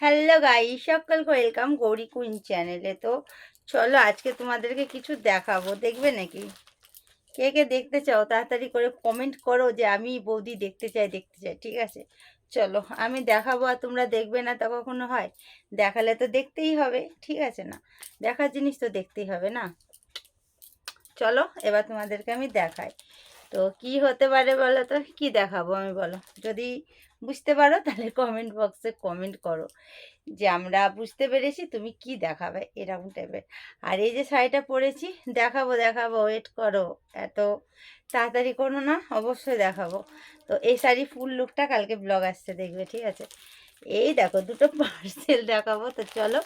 Hello guy সকলকে welcome Gauri queen চ্যানেলে তো চলো আজকে তোমাদেরকে কিছু দেখাবো। দেখবে নাকি? কে কে দেখতে চাও, তাড়াতাড়ি করে কমেন্ট করো যে আমি বৌদি দেখতে চাই দেখতে চাই, ঠিক আছে? চলো, আমি দেখাবো আর তোমরা দেখবে না তা কখনো হয়। দেখালে তো দেখতেই হবে, ঠিক আছে না? দেখার জিনিস তো দেখতেই হবে না? চলো, এবার তোমাদেরকে আমি দেখাই। তো কি হতে পারে বলো তো? কি দেখাবো আমি বলো? যদি বুঝতে পারো তাহলে কমেন্ট বক্সে কমেন্ট করো যে আমরা বুঝতে পেরেছি তুমি কি দেখাবে, এরকম টাইপের আর এই যে শাড়িটা পরেছি, দেখাবো দেখাবো ওয়েট করো, এত তাড়াতাড়ি করো না, অবশ্যই দেখাবো। তো এই শাড়ি ফুল লুকটা কালকে ব্লগ আসছে, দেখবে, ঠিক আছে? এই দেখো, দুটো পার্সেল দেখাবো, তো চলো।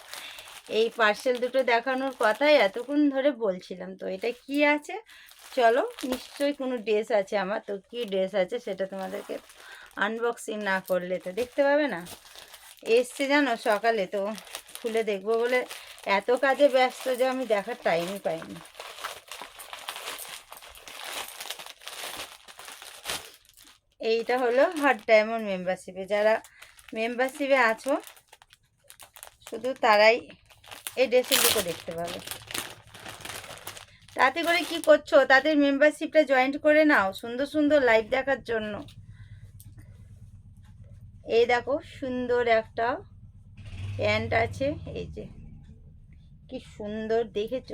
এই পার্সেল দুটো দেখানোর কথাই এতক্ষণ ধরে বলছিলাম, তো এটা কি আছে? চলো, নিশ্চয়ই কোনো ড্রেস আছে আমার, তো কী ড্রেস আছে সেটা তোমাদেরকে আনবক্সিং না করলে তো দেখতে পাবে না। এসছে জানো সকালে, তো খুলে দেখব বলে এত কাজে ব্যস্ত যে আমি দেখার টাইমই পাইনি। এইটা হলো হট ডায়মন্ড মেম্বারশিপে যারা মেম্বারশিপে আছো, শুধু তারাই এই ড্রেসের দুটো দেখতে পাবে। তাতে করে কি করছ? তাদের মেম্বারশিপটা জয়েন্ট করে নাও, সুন্দর সুন্দর লাইভ দেখার জন্য। এই দেখো, সুন্দর একটা প্যান্ট আছে, এই যে। কি সুন্দর দেখেছ?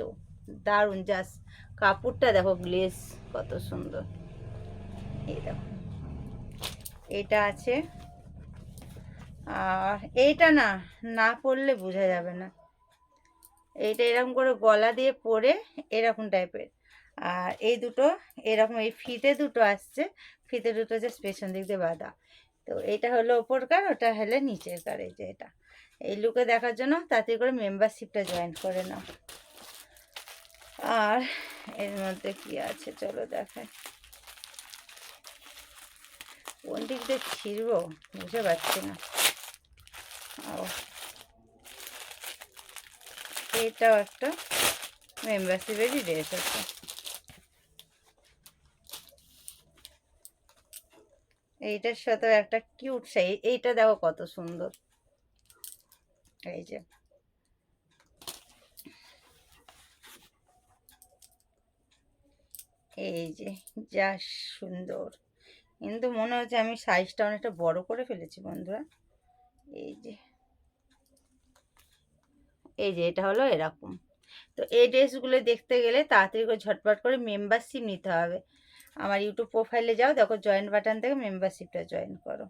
দারুণ জাস্ট কাপড়টা দেখো গ্লেস কত সুন্দর। এই দেখো, এটা আছে। আর এইটা না না পরলে বোঝা যাবে না। এইটা এরকম করে গলা দিয়ে পরে এরকম টাইপের আর এই দুটো, এরকম এই ফিতে দুটো আসছে, ফিতে দুটো যে পেছন দিক দিয়ে বাঁধা। তো এটা হলো ওপর কার ওটা হলে নিচের কার এই যে এটা। এই লুকে দেখার জন্য তাতে করে মেম্বারশিপটা জয়েন করে নাও। আর এর মধ্যে কি আছে? চলো দেখাই। কোন দিক দিয়ে ছিড়বো? বুঝতে পারছি না। ও এটাও একটা মেম্বারশিপেরই ড্রেস আছে এইটার সাথে একটা কিউট সাই এইটা দেখো কত সুন্দর। এই যে। এই যে, যা সুন্দর। কিন্তু মনে হচ্ছে আমি সাইজটা অনেকটা বড় করে ফেলেছি বন্ধুরা। এই যে। এই যে এটা হলো এরকম। তো এই ড্রেসগুলো দেখতে গেলে তাড়াতাড়ি করে ঝটপট করে মেম্বারশিপ নিতে হবে। আমার ইউটিউব প্রোফাইলে যাও, দেখো জয়েন বাটন থেকে মেম্বারশিপটা জয়েন করো।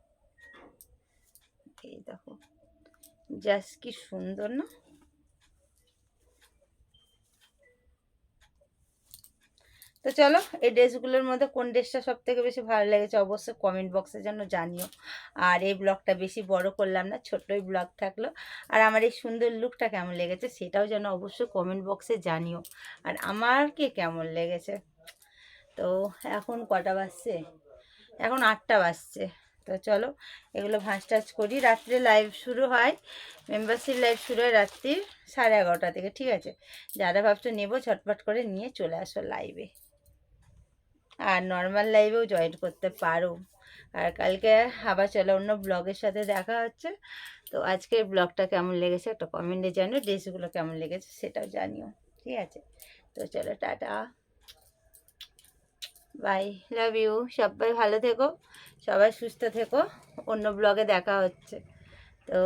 এই দেখো জাস্ট কি সুন্দর না? তো চলো, এই ড্রেসগুলোর মধ্যে কোন ড্রেসটা সব থেকে বেশি ভালো লেগেছে অবশ্যই কমেন্ট বক্সে যেন জানিও। আর এই ব্লগটা বেশি বড় করলাম না ছোট্টই ব্লগ থাকল। আর আমার এই সুন্দর লুকটা কেমন লেগেছে সেটাও যেন অবশ্যই কমেন্ট বক্সে জানিও। আর আমার আমারকে কেমন লেগেছে? তো এখন কটা বাজছে? এখন আটটা বাজছে। তো চলো, এগুলো ভাঁজ টাজ করি। রাত্রে লাইভ শুরু হয় মেম্বারশিপ লাইভ শুরু হয় রাত্রি সাড়ে এগারোটা থেকে, ঠিক আছে? যারা ভাবছ নেব ছটপট করে নিয়ে চলে আসো লাইভে আর নর্মাল লাইভেও জয়েন করতে পারো। আর কালকে আবার চলো অন্য ব্লগের সাথে দেখা হচ্ছে। তো আজকের ব্লগটা কেমন লেগেছে একটা কমেন্টে জানিও ড্রেসগুলো কেমন লেগেছে সেটাও জানিও, ঠিক আছে? তো চলো টাটা। বাই লাভ ইউ সবাই ভালো থেকো, সবাই সুস্থ থেকো। অন্য ব্লগে দেখা হচ্ছে। তো